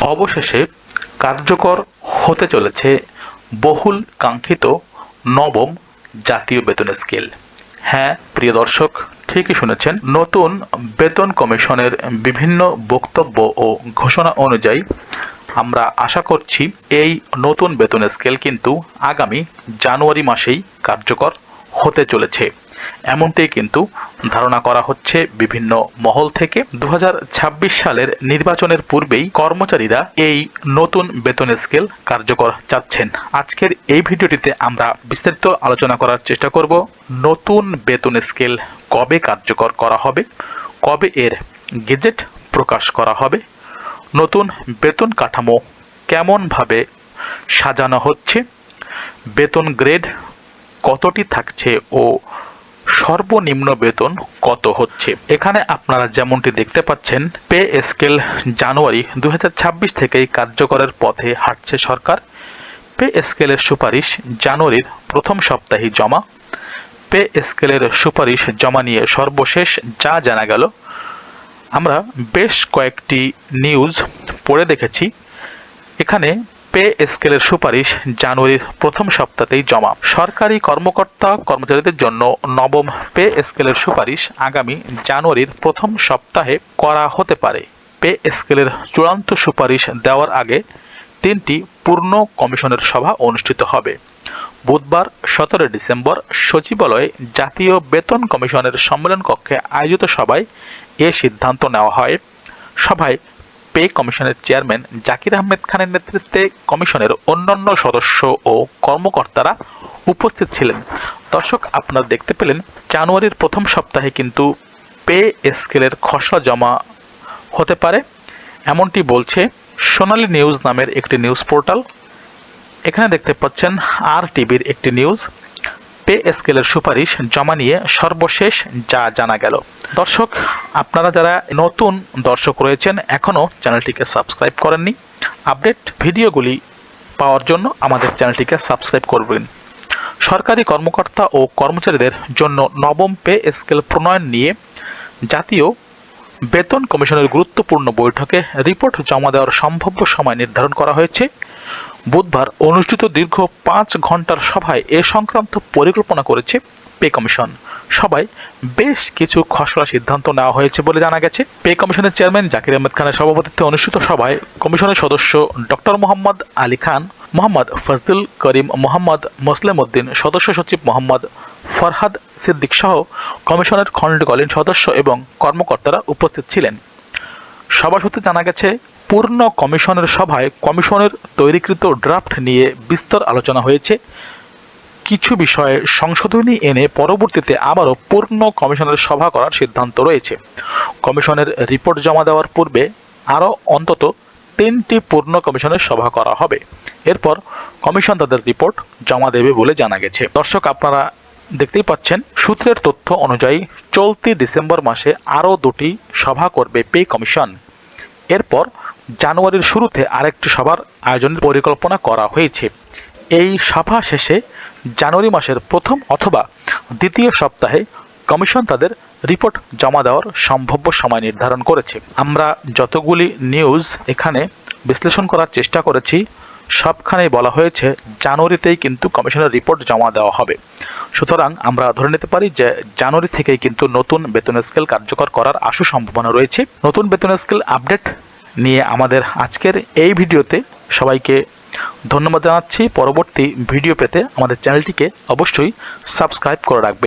অবশেষে কার্যকর হতে চলেছে বহুল কাঙ্ক্ষিত নবম জাতীয় বেতন স্কেল। হ্যাঁ প্রিয় দর্শক, ঠিকই শুনেছেন, নতুন বেতন কমিশনের বিভিন্ন বক্তব্য ও ঘোষণা অনুযায়ী আমরা আশা করছি এই নতুন বেতন স্কেল কিন্তু আগামী জানুয়ারি মাসেই কার্যকর হতে চলেছে। এমনটাই কিন্তু ধারণা করা হচ্ছে বিভিন্ন মহল থেকে দু হাজার ছাব্বিশ সালের নির্বাচনের পূর্বেই কর্মচারীরা এই নতুন বেতন স্কেল কার্যকর চাচ্ছেন। আজকের এই ভিডিওটিতে আমরা বিস্তারিত আলোচনা করার চেষ্টা করব, নতুন বেতন স্কেল কবে কার্যকর করা হবে, কবে এর গেজেট প্রকাশ করা হবে, নতুন বেতন কাঠামো কেমনভাবে সাজানো হচ্ছে, বেতন গ্রেড কতটি থাকছে ও সর্বনিম্ন বেতন কত হচ্ছে? এখানে আপনারা যেমনটি দেখতে পাচ্ছেন, পে স্কেল জানুয়ারি দু হাজার ছাব্বিশ থেকেই কার্যকরের পথে হাঁটছে সরকার। পে স্কেলের সুপারিশ জানুয়ারির প্রথম সপ্তাহে জমা। পে স্কেলের সুপারিশ জমা নিয়ে সর্বশেষ যা জানা গেল, আমরা বেশ কয়েকটি নিউজ পড়ে দেখেছি। এখানে পে স্কেলের সুপারিশ জানুয়ারির প্রথম সপ্তাহতেই জমা। সরকারি কর্মকর্তা কর্মচারীদের জন্য নবম পে স্কেলের সুপারিশ আগামী জানুয়ারির প্রথম সপ্তাহে করা হতে পারে। পে স্কেলের চূড়ান্ত সুপারিশ দেওয়ার আগে তিনটি পূর্ণ কমিশনের সভা অনুষ্ঠিত হবে। বুধবার সতেরো ডিসেম্বর সচিবালয়ে জাতীয় বেতন কমিশনের সম্মেলন কক্ষে আয়োজিত সভায় এ সিদ্ধান্ত নেওয়া হয়। সভায় পে কমিশনের চেয়ারম্যান জাকির আহমেদ খানের নেতৃত্বে কমিশনের অন্যান্য সদস্য ও কর্মকর্তারা উপস্থিত ছিলেন। দর্শক, আপনারা দেখতে পেলেন, জানুয়ারির প্রথম সপ্তাহে কিন্তু পে স্কেলের খসড়া জমা হতে পারে। এমনটি বলছে সোনালী নিউজ নামের একটি নিউজ পোর্টাল। এখানে দেখতে পাচ্ছেন, আর টিভির একটি নিউজ। পে স্কেলের সুপারিশ জমা নিয়ে সর্বশেষ যা জানা গেল। দর্শক, আপনারা যারা নতুন দর্শক রয়েছেন, এখনও চ্যানেলটিকে সাবস্ক্রাইব করেননি, আপডেট ভিডিওগুলি পাওয়ার জন্য আমাদের চ্যানেলটিকে সাবস্ক্রাইব করবেন। সরকারি কর্মকর্তা ও কর্মচারীদের জন্য নবম পে স্কেল প্রণয়ন নিয়ে জাতীয় বেতন কমিশনের গুরুত্বপূর্ণ বৈঠকে রিপোর্ট জমা দেওয়ার সম্ভাব্য সময় নির্ধারণ করা হয়েছে। বুধবার অনুষ্ঠিত দীর্ঘ পাঁচ ঘণ্টার সভায় এ সংক্রান্ত পরিকল্পনা করেছে পে কমিশন। সবাই বেশ কিছু খসড়া সিদ্ধান্ত নেওয়া হয়েছে বলে জানা গেছে। পে কমিশনের চেয়ারম্যান জাকির আহমেদ খানের সভাপতিত্বে অনুষ্ঠিত সভায় কমিশনের সদস্য ডক্টর মোহাম্মদ আলী খান, মোহাম্মদ ফজলুল করিম মোহাম্মদ মোসলেম উদ্দিন সদস্য সচিব মোহাম্মদ ফরহাদ সিদ্দিক সহ কমিশনের খণ্ডকালীন সদস্য এবং কর্মকর্তারা উপস্থিত ছিলেন। সভা সূত্রে জানা গেছে, পূর্ণ কমিশনের সভায় কমিশনের তৈরিকৃত ড্রাফট নিয়ে বিস্তর আলোচনা হয়েছে। কিছু বিষয়ে সংশোধনী এনে পরবর্তীতে আবারও পূর্ণ কমিশনের সভা করার সিদ্ধান্ত রয়েছে। কমিশনের রিপোর্ট জমা দেওয়ার পূর্বে আরও অন্তত তিনটি পূর্ণ কমিশনের সভা করা হবে। এরপর কমিশন তাদের রিপোর্ট জমা দেবে বলে জানা গেছে। দর্শক, আপনারা দেখতেই পাচ্ছেন, সূত্রের তথ্য অনুযায়ী চলতি ডিসেম্বর মাসে আরও দুটি সভা করবে পে কমিশন। এরপর জানুয়ারির শুরুতে আরেকটি সভার আয়োজনের পরিকল্পনা করা হয়েছে। এই সভা শেষে জানুয়ারি মাসের প্রথম অথবা দ্বিতীয় সপ্তাহে কমিশন তাদের রিপোর্ট জমা দেওয়ার সম্ভাব্য সময় নির্ধারণ করেছে। আমরা যতগুলি নিউজ এখানে বিশ্লেষণ করার চেষ্টা করেছি সবখানেই বলা হয়েছে, জানুয়ারিতেই কিন্তু কমিশনের রিপোর্ট জমা দেওয়া হবে। সুতরাং আমরা ধরে নিতে পারি যে, জানুয়ারি থেকেই কিন্তু নতুন বেতন স্কেল কার্যকর করার আশু সম্ভাবনা রয়েছে। নতুন বেতন স্কেল আপডেট নিয়ে আমাদের আজকের এই ভিডিওতে সবাইকে ধন্যবাদ জানাচ্ছি। পরবর্তী ভিডিও পেতে আমাদের চ্যানেলটিকে অবশ্যই সাবস্ক্রাইব করে রাখবে